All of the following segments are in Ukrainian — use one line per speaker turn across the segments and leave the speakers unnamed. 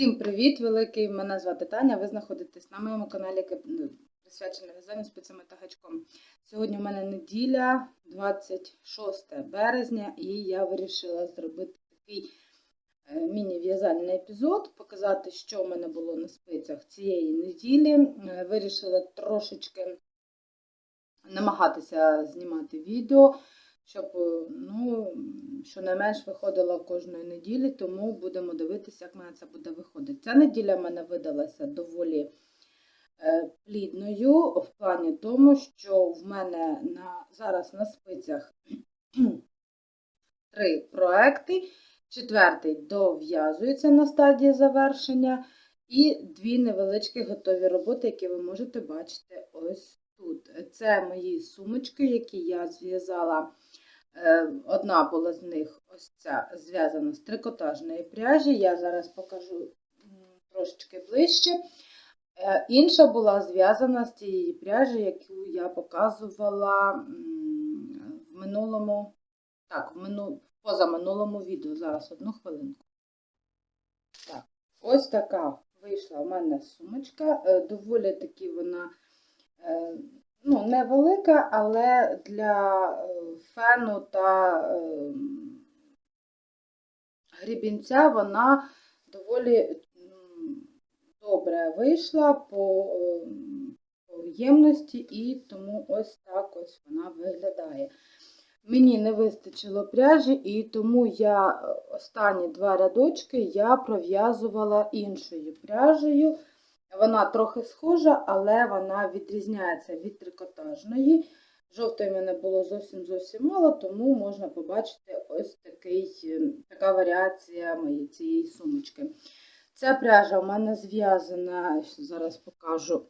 Всім привіт, великий! Мене звати Таня. Ви знаходитесь на моєму каналі, який ну, присвячений в'язанню спицями та гачком. Сьогодні у мене неділя, 26 березня, і я вирішила зробити такий е, міні-в'язальний епізод, показати, що в мене було на спицях цієї неділі. Е, Вирішила трошечки намагатися знімати відео, щоб е, ну, щонайменш виходило кожної неділі, тому будемо дивитися, як мене це буде виходити. Ця неділя в мене видалася доволі е, плідною в плані тому, що в мене на, зараз на спицях три проекти. Четвертий дов'язується на стадії завершення, і дві невеличкі готові роботи, які ви можете бачити ось тут. Це мої сумочки, які я зв'язала. Е, Одна була з них ось ця зв'язана з трикотажної пряжі. Я зараз покажу трошечки ближче. Е, Інша була зв'язана з тієї пряжі, яку я показувала в минулому, так, в мину, позаминулому відео. Зараз одну хвилинку. Так, ось така вийшла в мене сумочка. Е, Доволі таки вона ну, невелика, але для е, фену та е, грібінця вона доволі добре вийшла по, е, ємності, і тому ось так ось вона виглядає. Мені не вистачило пряжі, і тому я останні два рядочки я пров'язувала іншою пряжею. Вона трохи схожа, але вона відрізняється від трикотажної. Жовтої в мене було зовсім зовсім мало, тому можна побачити ось такий, е, така варіація моєї цієї сумочки. Ця пряжа у мене зв'язана, зараз покажу,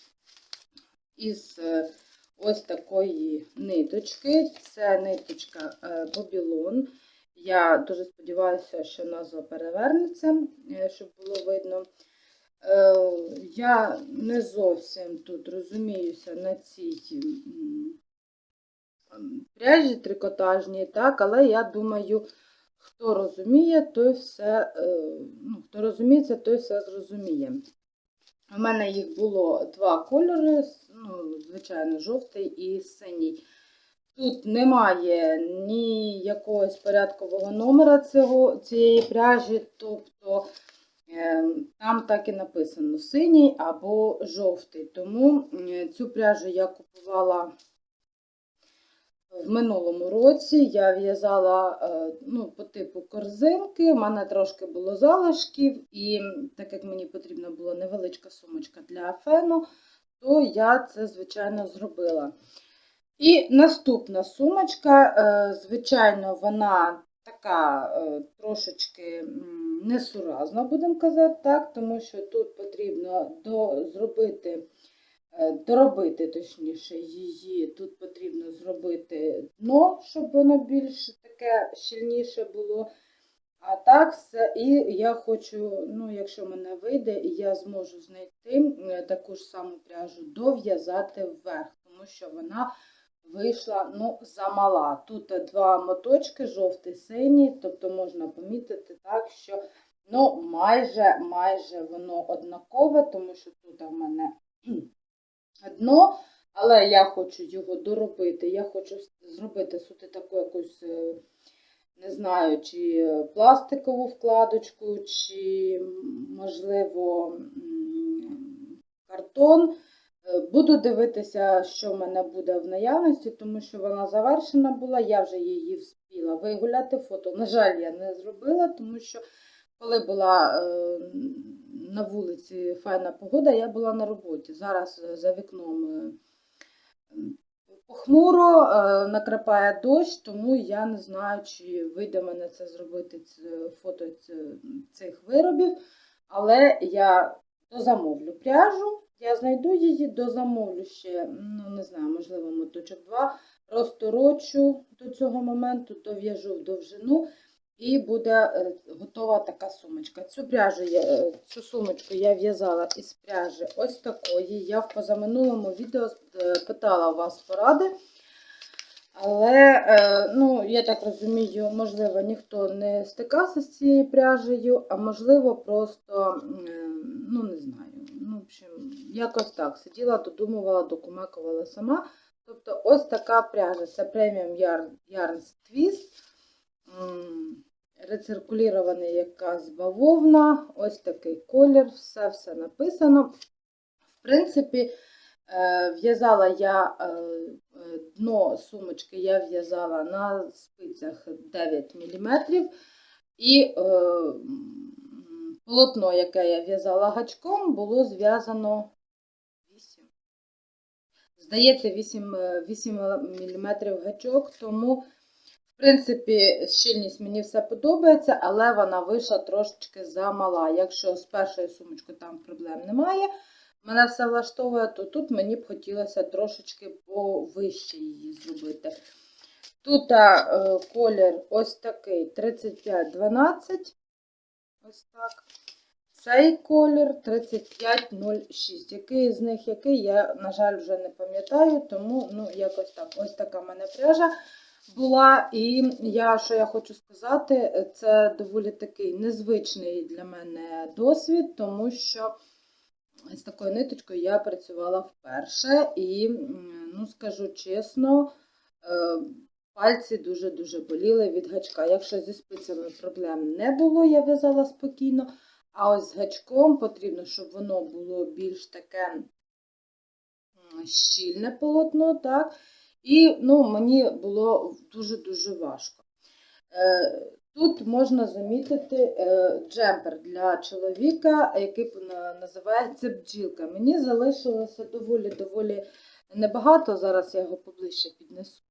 із е, ось такої ниточки. Це ниточка е, Бобілон. Я дуже сподіваюся, що назва перевернеться, е, щоб було видно. Е, Я не зовсім тут розуміюся на цій пряжі трикотажній, так, але я думаю, хто розуміє, той все, е, ну, хто розуміється, той все зрозуміє. У мене їх було два кольори, ну, звичайно, жовтий і синій. Тут немає ні якогось порядкового номера цього, цієї пряжі, тобто там так і написано синій або жовтий. Тому цю пряжу я купувала в минулому році. Я в'язала е, ну, по типу корзинки, у мене трошки було залишків, і так як мені потрібна була невеличка сумочка для фену, то я це, звичайно, зробила. І наступна сумочка, е, звичайно, вона така е, трошечки м, несуразна, будемо казати так, тому що тут потрібно до, зробити, е, доробити, точніше, її. Тут потрібно зробити дно, щоб воно більш таке щільніше було. А так все. І я хочу, ну, якщо мене вийде, я зможу знайти е, таку ж саму пряжу, дов'язати вверх, тому що вона вийшла ну, замала. Тут два моточки, жовтий синій, тобто можна помітити так, що ну, майже майже воно однакове, тому що тут в мене дно, але я хочу його доробити. Я хочу зробити сюди таку якусь, е, не знаю, чи пластикову вкладочку, чи, можливо, картон. Буду дивитися, що в мене буде в наявності, тому що вона завершена була, я вже її вспіла вигуляти. Фото, на жаль, я не зробила, тому що коли була е, на вулиці файна погода, я була на роботі. Зараз е, за вікном е, похмуро, накрапає дощ, тому я не знаю, чи вийде мене це зробити фото цих виробів. Але я дозамовлю пряжу. Я знайду її, дозамовлю ще, ну не знаю, можливо, моточок 2, розторочу до цього моменту, дов'яжу в довжину і буде е, готова така сумочка. Цю пряжу я, е, цю сумочку я в'язала із пряжі ось такої. Я в позаминулому відео е, питала у вас поради. Але, ну, я так розумію, можливо, ніхто не стикався з цією пряжею, а можливо, просто, ну, не знаю. Общем, якось так. Сиділа, додумувала, докумекувала сама. Тобто, ось така пряжа. Це преміум Yarn, Yarns Twist. Рециркулірований якась бавовна, ось такий колір, все все написано. В принципі, е, в'язала я е, е, дно сумочки, я в'язала на спицях 9 мм. І полотно, яке я в'язала гачком, було зв'язано 8. Здається, 8, е, 8 мм гачок, тому. В принципі, щільність мені все подобається, але вона вийшла трошечки замала. Якщо з першою сумочкою там проблем немає, мене все влаштовує, то тут мені б хотілося трошечки повище її зробити. Тут е, колір ось такий 3512. Ось так. Цей колір 3506. Який з них який, я, на жаль, вже не пам'ятаю, тому ну, якось так. Ось така в мене пряжа була. І я, що я хочу сказати, це доволі такий незвичний для мене досвід, тому що з такою ниточкою я працювала вперше, і, ну, скажу чесно, е, пальці дуже-дуже боліли від гачка. Якщо зі спицями проблем не було, я в'язала спокійно. А ось з гачком потрібно, щоб воно було більш таке щільне полотно, так? І ну, мені було дуже-дуже важко. Е, Тут можна замітити е, джемпер для чоловіка, який називається бджілка. Мені залишилося доволі-доволі небагато, зараз я його поближче піднесу.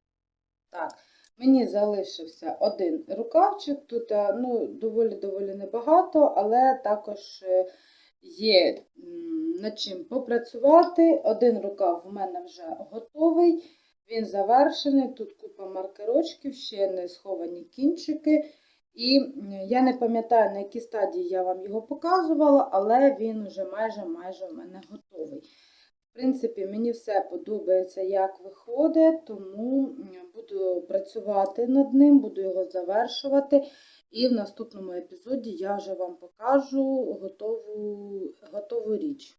Так, мені залишився один рукавчик, тут е, ну, доволі-доволі небагато, але також е, є над чим попрацювати. Один рукав в мене вже готовий. Він завершений, тут купа маркерочків, ще не сховані кінчики. І я не пам'ятаю, на якій стадії я вам його показувала, але він вже майже майже в мене готовий. Принципі, мені все подобається, як виходить, тому буду працювати над ним, буду його завершувати. І в наступному епізоді я вже вам покажу готову, готову річ.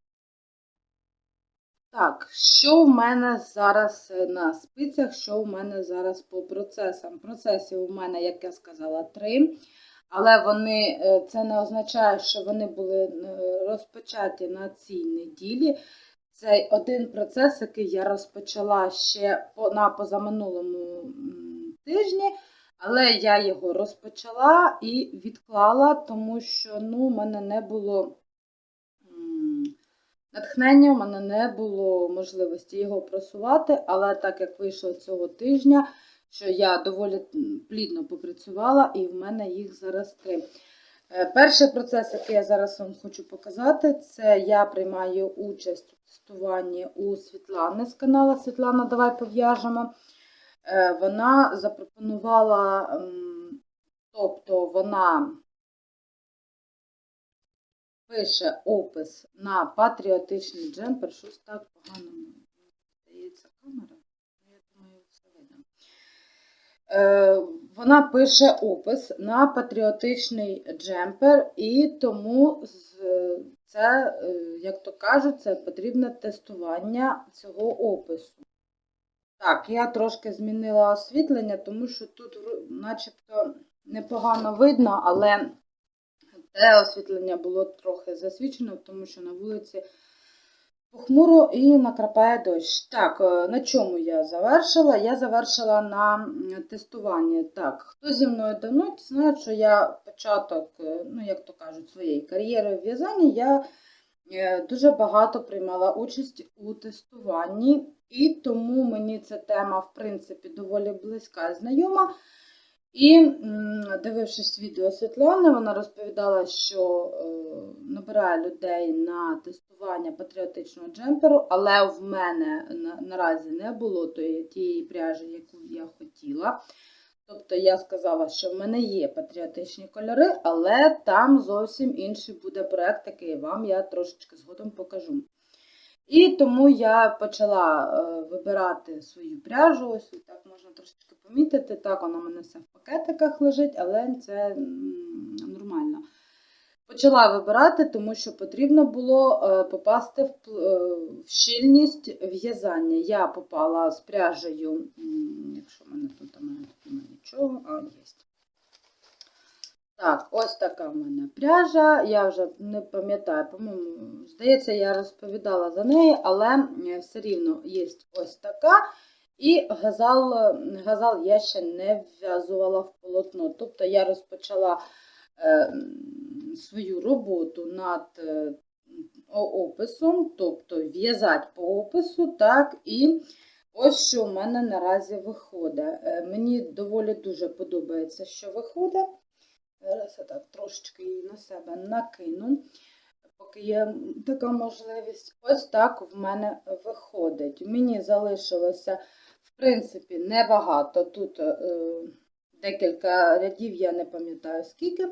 Так, що в мене зараз е, на спицях, що в мене зараз по процесам? Процесів у мене, як я сказала, три. Але вони, е, це не означає, що вони були е, розпочаті на цій неділі. Це один процес, який я розпочала ще на позаминулому тижні, але я його розпочала і відклала, тому що ну, у мене не було натхнення, у мене не було можливості його просувати, але так як вийшло цього тижня, що я доволі плідно попрацювала, і в мене їх зараз три. Е, Перший процес, який я зараз вам хочу показати, це я приймаю участь у тестуванні у Світлани з каналу Світлана, давай пов'яжемо. Е, Вона запропонувала, тобто вона пише опис на патріотичний джемпер. Щось так погано здається камера. Ну, Я думаю, все видно. Е, Вона пише опис на патріотичний джемпер, і тому це, е, як то кажуть, це потрібне тестування цього опису. Так, я трошки змінила освітлення, тому що тут начебто непогано видно, але те освітлення було трохи засвічено, тому що на вулиці похмуро і накрапає дощ. Так, е, на чому я завершила? Я завершила на тестуванні. Так, хто зі мною давно, знають, що я початок, е, ну як то кажуть, своєї кар'єри в в'язанні, я е, дуже багато приймала участь у тестуванні, і тому мені ця тема, в принципі, доволі близька і знайома. І дивившись відео Світлани, вона розповідала, що е, набирає людей на тестування патріотичного джемперу, але в мене на, наразі не було тієї пряжі, яку я хотіла. Тобто я сказала, що в мене є патріотичні кольори, але там зовсім інший буде проект, який вам я трошечки згодом покажу. І тому я почала е, вибирати свою пряжу, ось так можна трошечки помітити. Так, воно в мене все в пакетиках лежить, але це нормально. Почала вибирати, тому що потрібно було е, попасти в, е, щільність в'язання. Я попала з пряжею, якщо в мене тут, немає нічого, а є. Так, ось така в мене пряжа. Я вже не пам'ятаю, по-моєму, здається, я розповідала за неї, але все рівно є ось така. І газал, газал я ще не вв'язувала в полотно. Тобто я розпочала е, свою роботу над е, описом, тобто в'язати по опису, так, і ось що в мене наразі виходить. Е, Мені доволі дуже подобається, що виходить. Зараз я так трошечки її на себе накину, поки є така можливість. Ось так в мене виходить. Мені залишилося, принципі, небагато. Тут е, декілька рядів, я не пам'ятаю скільки.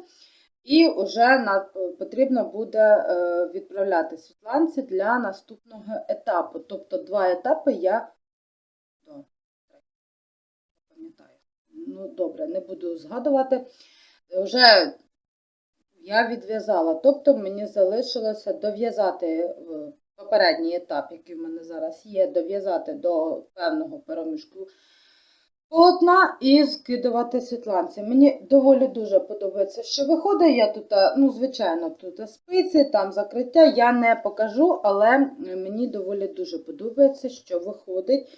І вже потрібно буде е, відправляти світланці для наступного етапу. Тобто два етапи я пам'ятаю. Ну, добре, не буду згадувати. Вже я відв'язала. Тобто мені залишилося дов'язати е, попередній етап, який в мене зараз є, дов'язати до певного перемішку полотна і скидувати світланці. Мені доволі дуже подобається, що виходить. Я тут, е, ну, звичайно, тут спиці, там закриття я не покажу, але мені доволі дуже подобається, що виходить.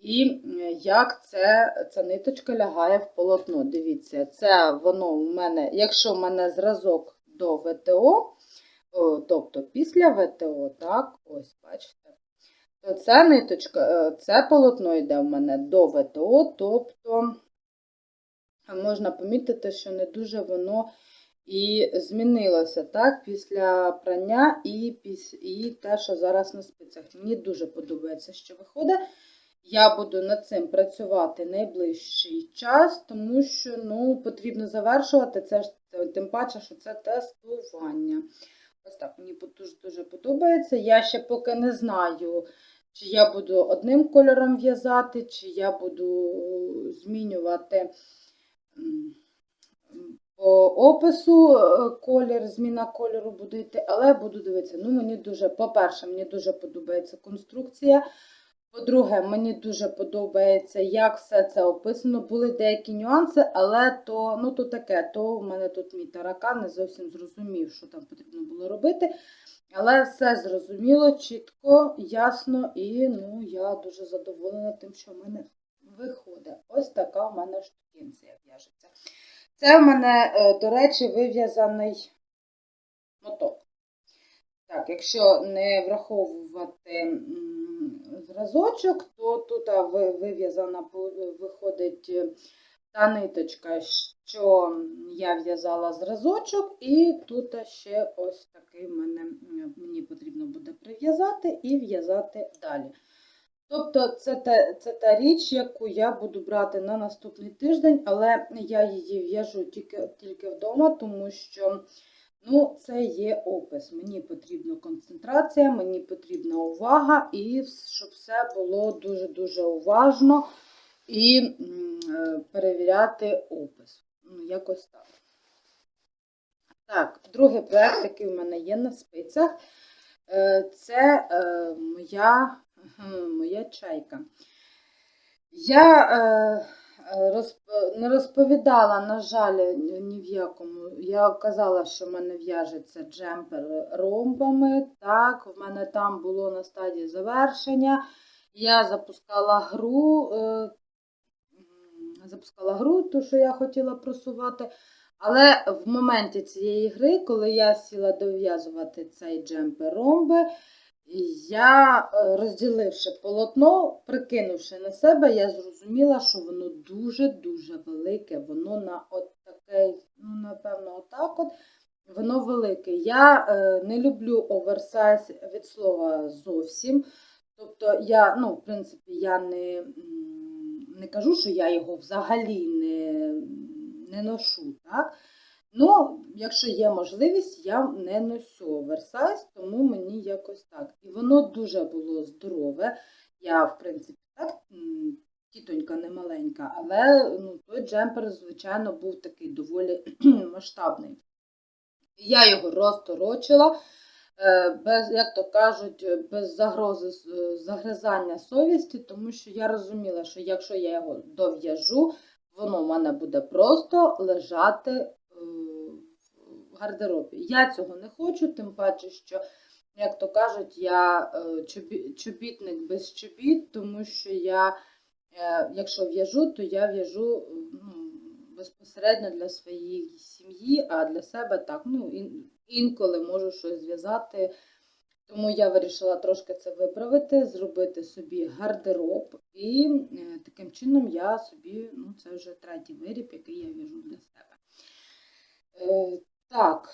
І е, як це, ця ниточка лягає в полотно. Дивіться, це воно у мене, якщо в мене зразок до ВТО, тобто після ВТО, так, ось, бачите, то ця ниточка, е, це полотно йде в мене до ВТО, тобто можна помітити, що не дуже воно і змінилося так, після прання і, і те, що зараз на спицях. Мені дуже подобається, що виходить. Я буду над цим працювати найближчий час, тому що ну, потрібно завершувати це ж тим паче, що це тестування. Так, мені дуже дуже подобається. Я ще поки не знаю, чи я буду одним кольором в'язати, чи я буду змінювати по опису е, колір, зміна кольору буде йти, але буду дивитися. Ну, мені дуже, по-перше, мені дуже подобається конструкція. По-друге, мені дуже подобається, як все це описано. Були деякі нюанси, але то, ну, то таке, то в мене тут мій таракан не зовсім зрозумів, що там потрібно було робити. Але все зрозуміло, чітко, ясно, і ну, я дуже задоволена тим, що в мене виходить. Ось така в мене штукенція в'яжеться. Це в мене, е, до речі, вив'язаний моток. Так, якщо не враховувати зразочок, то тут вив'язана виходить е, та ниточка, що я в'язала зразочок, і тут ще ось такий мене мені потрібно буде прив'язати і в'язати далі. Тобто це та, це та річ, яку я буду брати на наступний тиждень, але я її в'яжу тільки, тільки вдома, тому що Ну, це є опис. Мені потрібна концентрація, мені потрібна увага, і щоб все було дуже-дуже уважно і е, перевіряти опис. Ну, якось так. Так, другий проєкт, який в мене є на спицях, е, це е, моя, моя чайка. Я не розповідала, на жаль, ні в якому. Я казала, що в мене в'яжеться джемпер ромбами. Так, в мене там було на стадії завершення. Я запускала гру, е, запускала гру, ту, що я хотіла просувати. Але в моменті цієї гри, коли я сіла дов'язувати цей джемпер ромби, я, е, розділивши полотно, прикинувши на себе, я зрозуміла, що воно дуже-дуже велике. Воно на от таке, ну, напевно, отак от. Воно велике. Я е, не люблю оверсайз від слова зовсім. Тобто, я, ну, в принципі, я не, не кажу, що я його взагалі не, не ношу. Так? Ну, якщо є можливість, я не носю оверсайз, тому мені якось так. І воно дуже було здорове. Я, в принципі, так тітонька не маленька, але ну, той джемпер, звичайно, був такий доволі масштабний. Я його розторочила, е, без, як то кажуть, без загрози загризання совісті, тому що я розуміла, що якщо я його дов'яжу, воно в мене буде просто лежати гардеробі. Я цього не хочу, тим паче, що, як то кажуть, я е, чобі- чобітник без чобіт, тому що я, е, якщо в'яжу, то я в'яжу ну, безпосередньо для своєї сім'ї, а для себе так. Ну, інколи можу щось зв'язати. Тому я вирішила трошки це виправити, зробити собі гардероб, і е, таким чином я собі, ну це вже третій виріб, який я в'яжу для себе. Так,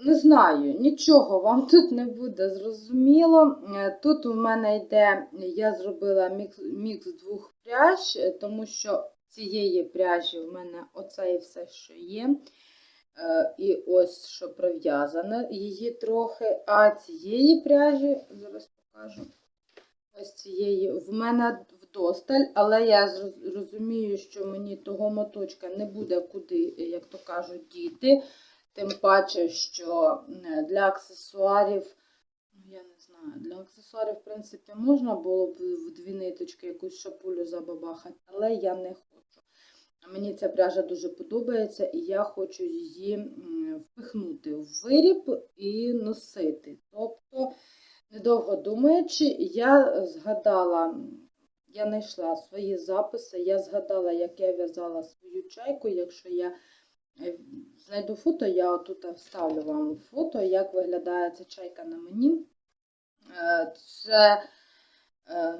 не знаю, нічого вам тут не буде зрозуміло. Е, Тут у мене йде, я зробила мікс, мікс двох пряж, е, тому що цієї пряжі в мене оце і все, що є. Е, І ось що пров'язане її трохи. А цієї пряжі, зараз покажу. Ось цієї в мене вдосталь, але я розумію, що мені того моточка не буде куди, як то кажуть, діти. Тим паче, що для аксесуарів, ну я не знаю, для аксесуарів, в принципі, можна було б в дві ниточки якусь шапулю забабахати, але я не хочу. Мені ця пряжа дуже подобається, і я хочу її впихнути в виріб і носити. Тобто, недовго думаючи, я згадала, я знайшла свої записи, я згадала, як я в'язала свою чайку. Якщо я знайду фото, я отут вставлю вам фото, як виглядає ця чайка на мені. Е, Це е, е,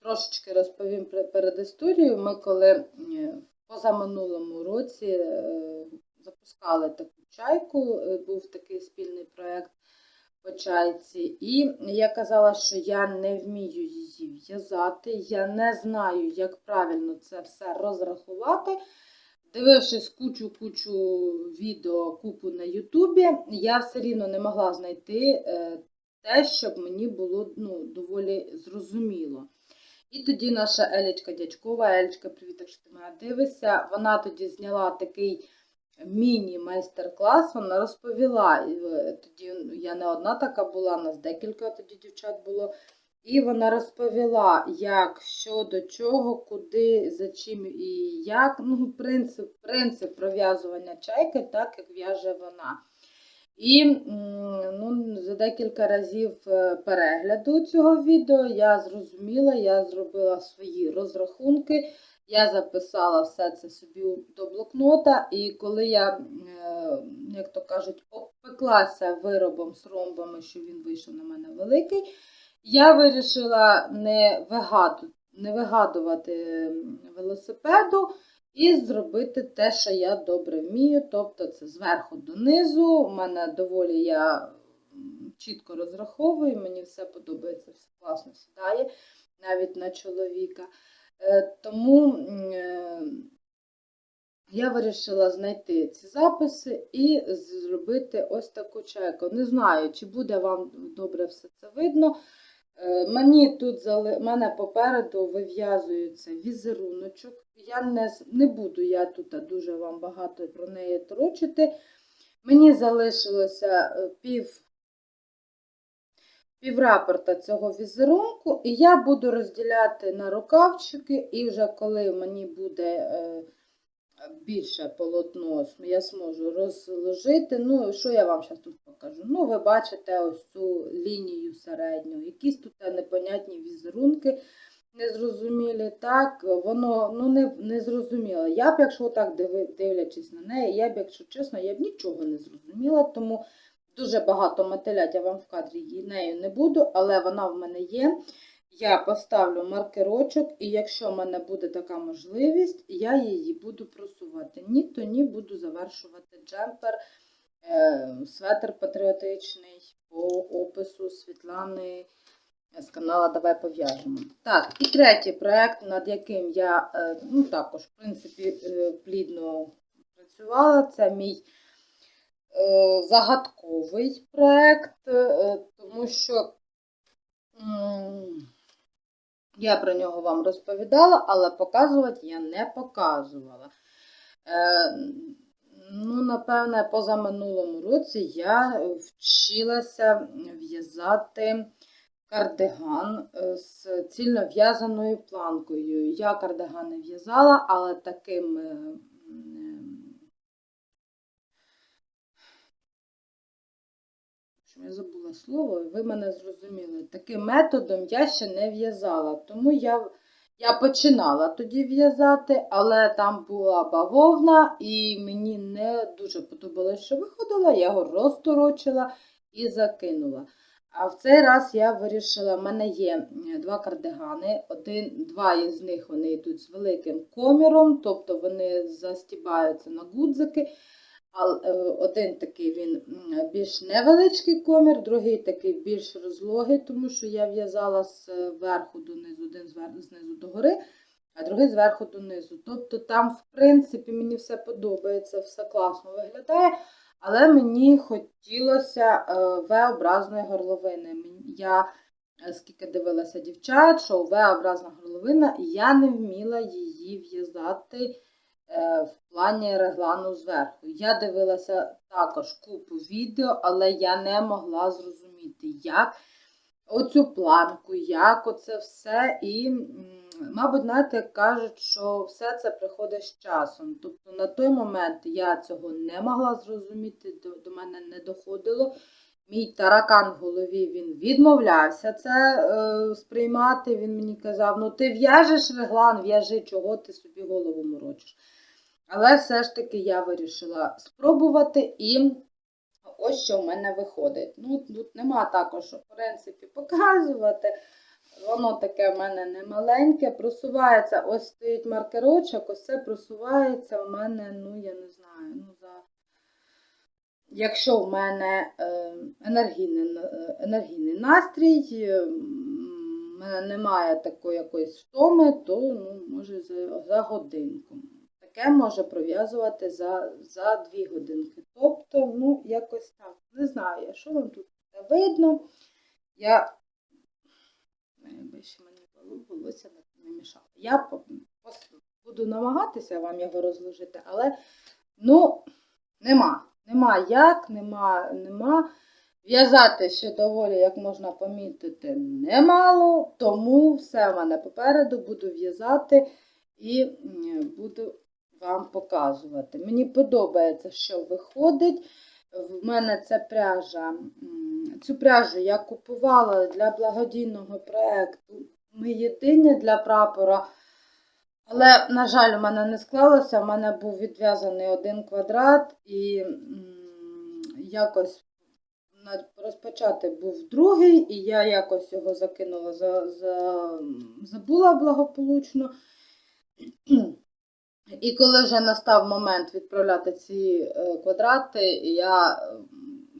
Трошечки розповім перед історією. Ми коли е, позаминулому році е, запускали таку чайку, е, був такий спільний проєкт по чайці, і я казала, що я не вмію її в'язати, я не знаю, як правильно це все розрахувати. Дивившись кучу-кучу відео купу на Ютубі, я все рівно не могла знайти е, те, щоб мені було ну, доволі зрозуміло. І тоді наша Елічка Дячкова, Елічка, привіт, якщо ти мене дивишся, вона тоді зняла такий міні-майстер-клас, вона розповіла. е, Тоді я не одна така була, нас декілька тоді дівчат було. І вона розповіла, як, що, до чого, куди, за чим і як. Ну, принцип, принцип пров'язування чайки, так як в'яже вона. І ну, за декілька разів е, перегляду цього відео я зрозуміла, я зробила свої розрахунки, я записала все це собі до блокнота, і коли я, е, як то кажуть, обпеклася виробом з ромбами, що він вийшов на мене великий, я вирішила не, вигаду, не вигадувати велосипеду і зробити те, що я добре вмію. Тобто це зверху донизу. У мене доволі я чітко розраховую, мені все подобається, все класно сідає, навіть на чоловіка. Е, Тому е, я вирішила знайти ці записи і зробити ось таку чайку. Не знаю, чи буде вам добре все це видно. Е, Мені тут мене попереду вив'язується візеруночок. Я не, не буду я тут дуже вам багато про неї торочити. Мені залишилося пів, пів рапорта цього візерунку, і я буду розділяти на рукавчики, і вже коли мені буде е, більше полотно, я зможу розложити. Ну, що я вам зараз тут покажу? Ну, ви бачите ось цю лінію середню, якісь тут непонятні візерунки. Незрозумілі, так, воно ну, не, не зрозуміло. Я б, якщо так дивлячись на неї, я б, якщо чесно, я б нічого не зрозуміла, тому дуже багато мотилять я вам в кадрі нею не буду, але вона в мене є. Я поставлю маркерочок, і якщо в мене буде така можливість, я її буду просувати. Ні, то ні, буду завершувати джемпер, е, светр патріотичний по опису Світлани з каналу Давай пов'яжемо. Так, і третій проєкт, над яким я е, ну, також, в принципі, е, плідно працювала, це мій загадковий проєкт, е, тому що Я про нього вам розповідала, але показувати я не показувала. Е, ну, напевне, позаминулому році я вчилася в'язати кардиган е, з цільно в'язаною планкою. Я кардигани в'язала, але таким. е, м, що Я забула слово, ви мене зрозуміли. Таким методом я ще не в'язала. Тому я, я починала тоді в'язати, але там була бавовна, і мені не дуже подобалося, що виходило. Я його розторочила і закинула. А в цей раз я вирішила, в мене є два кардигани. Один, два із них вони йдуть з великим коміром, тобто вони застібаються на гудзики. Е, один такий він більш невеличкий комір, другий такий більш розлогий, тому що я в'язала зверху донизу, один знизу догори, а другий зверху донизу. Тобто там, в принципі, мені все подобається, все класно виглядає, але мені хотілося е, V-образної горловини. Я е, скільки дивилася дівчат, що V-образна горловина, я не вміла її в'язати е, в плані реглану зверху. Я дивилася також купу відео, але я не могла зрозуміти, як оцю планку, як оце все. І, мабуть, знаєте, кажуть, що все це приходить з часом. Тобто на той момент я цього не могла зрозуміти, до, до мене не доходило. Мій таракан в голові він відмовлявся це е, сприймати. Він мені казав: ну ти в'яжеш реглан, в'яжи, чого ти собі голову морочиш. Але все ж таки я вирішила спробувати і ось що в мене виходить. Ну, тут нема також, в принципі, показувати. Воно таке в мене не маленьке, просувається, ось стоїть маркерочок, ось це просувається в мене, ну, я не знаю, ну, за... Якщо в мене е, енергійний, е, енергійний настрій, е, в мене немає такої якоїсь втоми, то ну, може за, за годинку. Таке може пров'язувати за, за дві годинки. Тобто, ну, якось так. Не знаю, що вам тут видно. Я якби мені волосся не мішало. Я буду намагатися вам його розложити, але ну, нема. Нема як, нема, нема. В'язати ще доволі, як можна помітити, немало, тому все в мене попереду буду в'язати і буду вам показувати. Мені подобається, що виходить. В мене це пряжа. Цю пряжу я купувала для благодійного проєкту Ми єдині для прапора. Але, на жаль, у мене не склалося. У мене був відв'язаний один квадрат, і якось розпочати був другий, і я якось його закинула, за, за, забула благополучно. І коли вже настав момент відправляти ці е, квадрати, я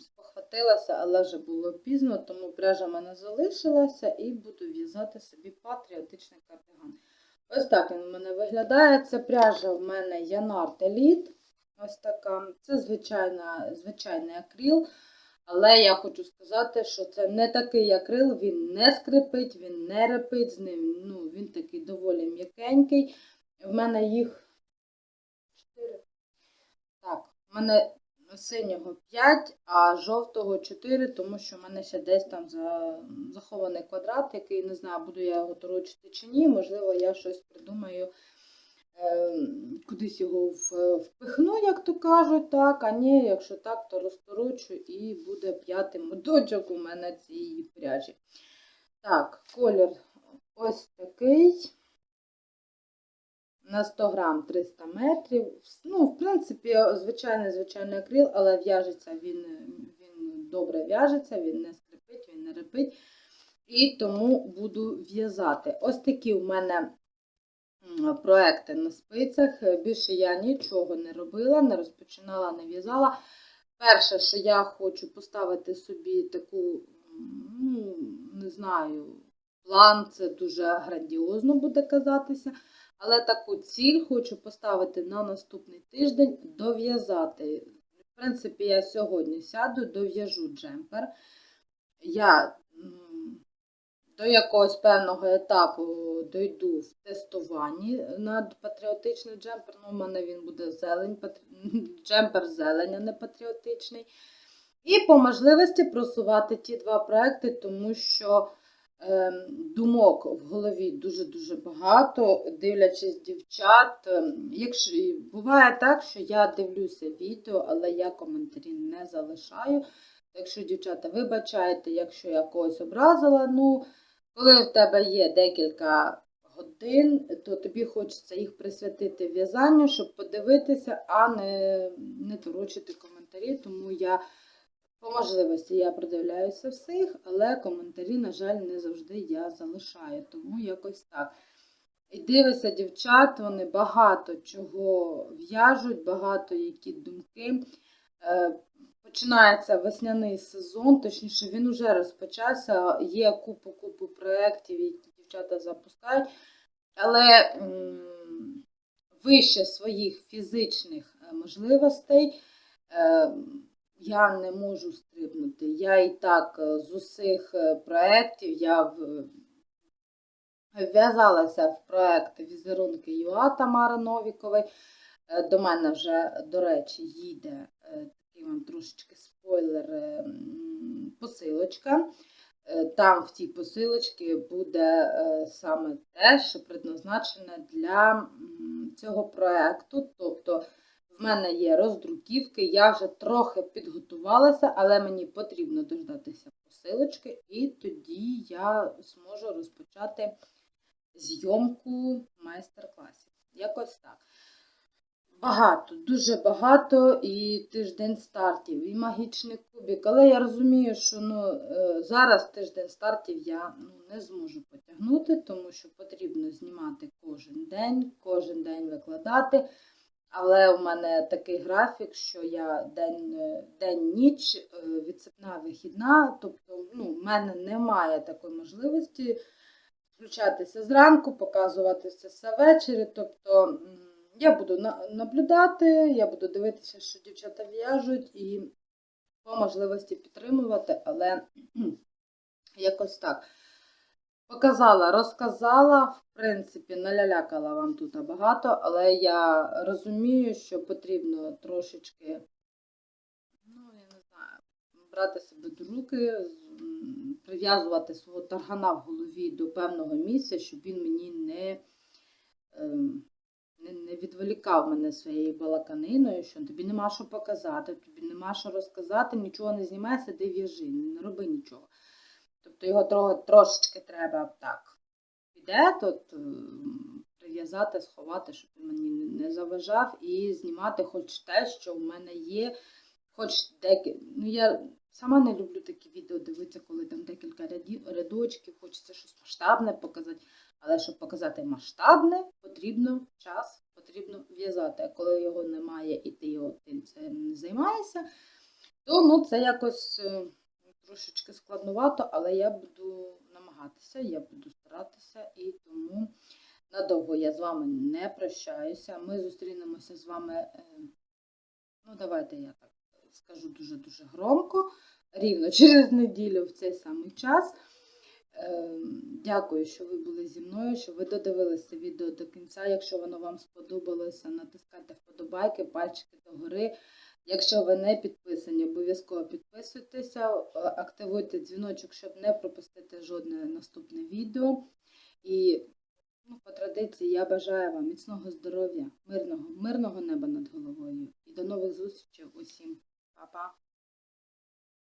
спохватилася, але вже було пізно, тому пряжа в мене залишилася і буду в'язати собі патріотичний кардиган. Ось так він у мене виглядає. Це пряжа в мене Янарт Elite. Ось така. Це звичайна, звичайний акрил. Але я хочу сказати, що це не такий акрил, він не скрипить, він не репить з ним. Ну, він такий доволі м'якенький. В мене їх 4. В мене синього 5, а жовтого 4, тому що в мене ще десь там за... захований квадрат, який не знаю, буду я його торочити чи ні. Можливо, я щось придумаю, е, кудись його впихну, як то кажуть, так, а ні, якщо так, то розторочу і буде п'ятий моточок у мене цієї пряжі. Так, колір ось такий. На 100 грам 300 метрів. Ну, в принципі, звичайний звичайний акрил, але в'яжеться він, він добре в'яжеться, він не скрипить, він не репить. І тому буду в'язати. Ось такі в мене проекти на спицях. Більше я нічого не робила, не розпочинала, не в'язала. Перше, що я хочу поставити собі таку, ну, не знаю, план, це дуже грандіозно буде казатися. Але таку ціль хочу поставити на наступний тиждень дов'язати. В принципі, я сьогодні сяду, дов'яжу джемпер. Я до якогось певного етапу дойду в тестуванні над патріотичний джемпер. Ну, у мене він буде зелень, патр- джемпер зелень, а не патріотичний. І по можливості просувати ті два проекти, тому що думок в голові дуже-дуже багато, дивлячись дівчат. Ем, Якщо буває так, що я дивлюся відео, але я коментарі не залишаю. Так що, дівчата, вибачайте, якщо я когось образила. Ну, коли в тебе є декілька годин, то тобі хочеться їх присвятити в'язанню, щоб подивитися, а не, не торочити коментарі. Тому я по можливості я продивляюся всіх, але коментарі, на жаль, не завжди я залишаю. Тому якось так. І дивися, дівчат, вони багато чого в'яжуть, багато які думки. Е, Починається весняний сезон, точніше, він вже розпочався. Є купу-купу проєктів, які дівчата запускають, але вище своїх фізичних е, можливостей е, я не можу стрибнути. Я і так е, з усіх е, проєктів я в- вв'язалася в проєкт візерунки ЮА Тамари Новікової. Е, До мене вже, до речі, їде такий вам трошечки спойлер посилочка. Там в тій посилочці буде саме те, що предназначене для цього проєкту. Тобто в мене є роздруківки, я вже трохи підготувалася, але мені потрібно дождатися посилочки, і тоді я зможу розпочати зйомку майстер-класів. Якось так. Багато, дуже багато, і тиждень стартів, і магічний кубик. Але я розумію, що ну, е, зараз тиждень стартів я ну, не зможу потягнути, тому що потрібно знімати кожен день, кожен день викладати. Але у мене такий графік, що я день, день-ніч, е, відсипна вихідна, тобто ну, в мене немає такої можливості включатися зранку, показувати це все ввечері. Тобто я буду наблюдати, я буду дивитися, що дівчата в'яжуть, і по можливості підтримувати, але якось так. Показала, розказала, в принципі, налялякала вам тут багато, але я розумію, що потрібно трошечки, ну, я не знаю, брати себе до руки, прив'язувати свого таргана в голові до певного місця, щоб він мені не, ем, не, не відволікав мене своєю балаканиною, що тобі нема що показати, тобі нема що розказати, нічого не знімай, сиди в'яжи, не роби нічого. Тобто його тро, трошечки треба так піде, тут ем, прив'язати, сховати, щоб він мені не- заважав, і знімати хоч те, що в мене є, хоч деякі. Ну, я сама не люблю такі відео дивитися, коли там декілька рядочків, хочеться щось масштабне показати. Але щоб показати масштабне, потрібно час, потрібно в'язати. А коли його немає і ти його тим цим не займаєшся, то ну, це якось е, трошечки складновато, але я буду намагатися, я буду старатися, і тому надовго я з вами не прощаюся. Ми зустрінемося з вами. е, Ну, давайте я так скажу дуже-дуже громко, рівно через неділю в цей самий час. Ем, Дякую, що ви були зі мною, що ви додивилися відео до кінця. Якщо воно вам сподобалося, натискайте вподобайки, пальчики догори. Якщо ви не підписані, обов'язково підписуйтеся, е, активуйте дзвіночок, щоб не пропустити жодне наступне відео. І ну, по традиції я бажаю вам міцного здоров'я, мирного, мирного неба над головою. І до нових зустрічей усім. Па-па!